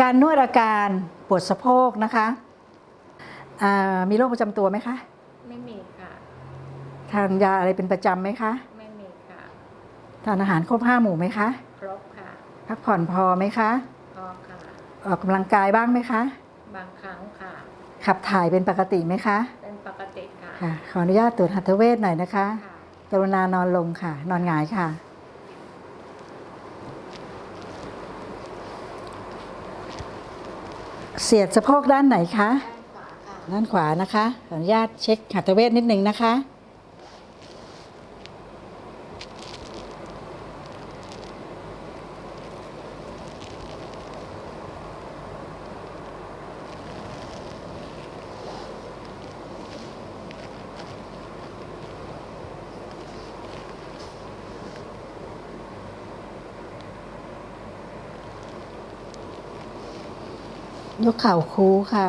การนวดอาการปวดสะโพกนะคะอ่ามีโรคประจำตัวไหมคะ ไม่มีค่ะ ทานยาอะไรเป็นประจำไหมคะ ไม่มีค่ะ ทานอาหารครบห้าหมู่ไหมคะ ครบค่ะ พักผ่อนพอไหมคะ พอค่ะ ออกกำลังกายบ้างไหมคะ บางครั้งค่ะ ขับถ่ายเป็นปกติไหมคะ เป็นปกติค่ะ ค่ะ ขออนุญาตตรวจหัตถเวทหน่อยนะคะค่ะกรุณานอนลงค่ะ นอนหงายค่ะ เสียดสะโพกด้านไหนคะ ด้านขวานขวานะคะขออนุญาตเช็คหัตถเวทนิดนึงนะคะ ยกเข่าคูค่ะ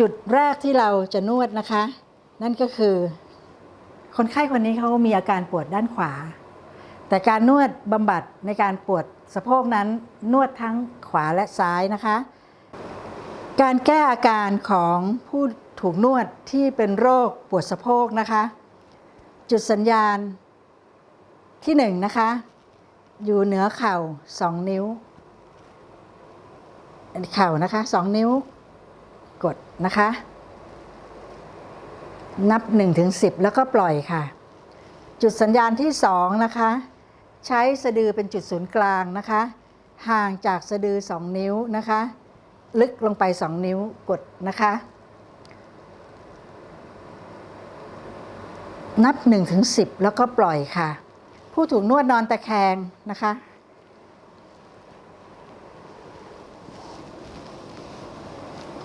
จุดแรกที่เราจะนวดนะคะ นั่นก็คือ คนไข้คนนี้เขามีอาการปวดด้านขวา แต่การนวดบำบัดในการปวดสะโพกนั้นนวดทั้งขวาและซ้ายนะคะ การแก้อาการของผู้ถูกนวดที่เป็นโรคปวดสะโพกนะคะ จุดสัญญาณที่หนึ่งนะคะ อยู่เหนือเข่าสองนิ้วเข่านะคะสองนิ้ว กดนะคะ นับ1ถึง10 แล้วก็ปล่อยค่ะ จุดสัญญาณที่ 2 นะคะ ใช้สะดือเป็นจุดศูนย์กลางนะคะ ห่างจากสะดือ 2 นิ้วนะคะ ลึกลงไป 2 นิ้วกดนะคะ นับ1ถึง10 แล้วก็ปล่อยค่ะ ผู้ถูกนวดนอนตะแคงนะคะ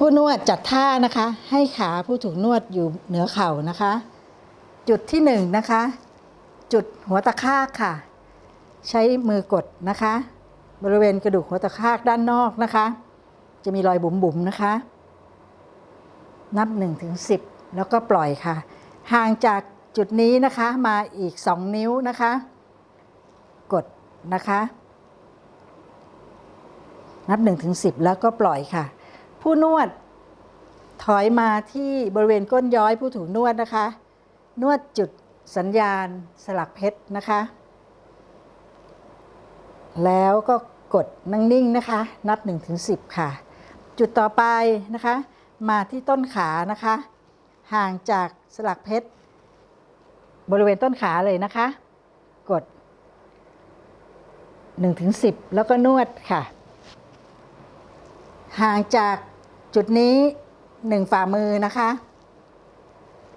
ผู้นวดจัดท่านะคะ ให้ขาผู้ถูกนวดอยู่เหนือเข่านะคะ จุดที่หนึ่งนะคะ จุดหัวตะคากค่ะ ใช้มือกดนะคะ บริเวณกระดูกหัวตะคากด้านนอกนะคะ จะมีรอยบุ๋มๆนะคะ นับ1ถึง10 แล้วก็ปล่อยค่ะ ห่างจากจุดนี้นะคะมาอีก 2 นิ้วนะคะ กดนะคะ นับ1ถึง10 แล้วก็ปล่อยค่ะ ผู้นวด ถอยมาที่บริเวณก้นย้อยผู้ถูกนวดนะคะ นวดจุดสัญญาณสลักเพชรนะคะ แล้วก็กดนั่งนิ่งนะคะ นับ1ถึง10 ค่ะ จุดต่อไปนะคะ มาที่ต้นขานะคะ ห่างจากสลักเพชร บริเวณต้นขาเลยนะคะ กด1ถึง10 แล้วก็นวดค่ะ ห่างจาก จุดนี้หนึ่งฝ่ามือนะคะ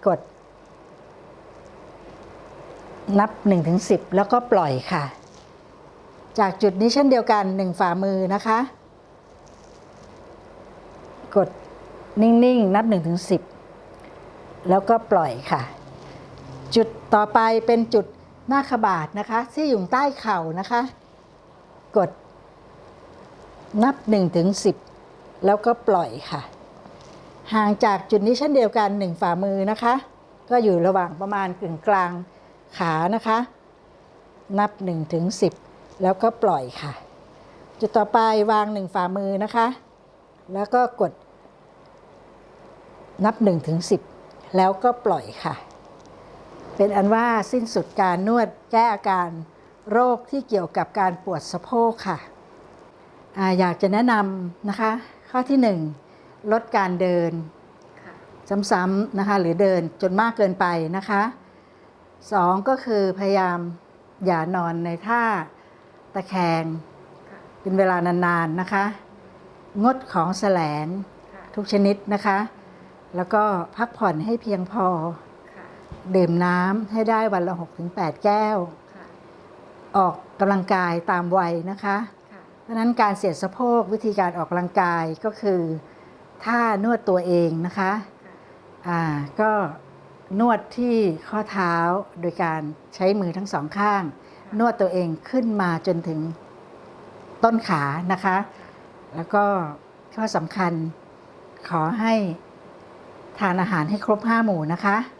กด นับ1ถึง10 แล้วก็ปล่อยค่ะ จากจุดนี้เช่นเดียวกันหนึ่งฝ่ามือนะคะ กดนิ่งๆ นับ1ถึง10 แล้วก็ปล่อยค่ะ จุดต่อไปเป็นจุดหน้าขบาดนะคะ ที่อยู่ใต้เข่านะคะ กดนับ1ถึง10 แล้วก็ปล่อยค่ะ ห่างจากจุดนี้เช่นเดียวกันหนึ่งฝ่ามือนะคะ ก็อยู่ระหว่างประมาณกึ่งกลางขานะคะ นับ1ถึง10 แล้วก็ปล่อยค่ะ จุดต่อไปวางหนึ่งฝ่ามือนะคะ แล้วก็กด นับ1ถึง10 แล้วก็ปล่อยค่ะ เป็นอันว่าสิ้นสุดการนวดแก้อาการโรคที่เกี่ยวกับการปวดสะโพกค่ะออยากจะแนะนำนะคะ ข้อที่ 1 ลดการเดินค่ะซ้ำๆนะคะหรือเดินจนมากเกินไปนะคะสองก็คือพยายามอย่านอนในท่าตะแคงค่ะเป็นเวลานานๆนะคะ งดของแสลงค่ะทุกชนิดนะคะ แล้วก็พักผ่อนให้เพียงพอค่ะดื่มน้ำให้ได้วันละ 6-8 แก้วค่ะออกกำลังกายตามวัยนะคะค่ะเพ ราะฉะนั้นการเสียดสะโพกวิธีการออกกำลังกายก็คือท่านวดตัวเองนะคะค่ะอ่าก็นวดที่ข้อเท้าโดยการใช้มือทั้งสองข้าง นวดตัวเองขึ้นมาจนถึงต้นขานะคะ แล้วก็ข้อสำคัญขอให้ทานอาหารให้ครบห้าหมู่นะคะค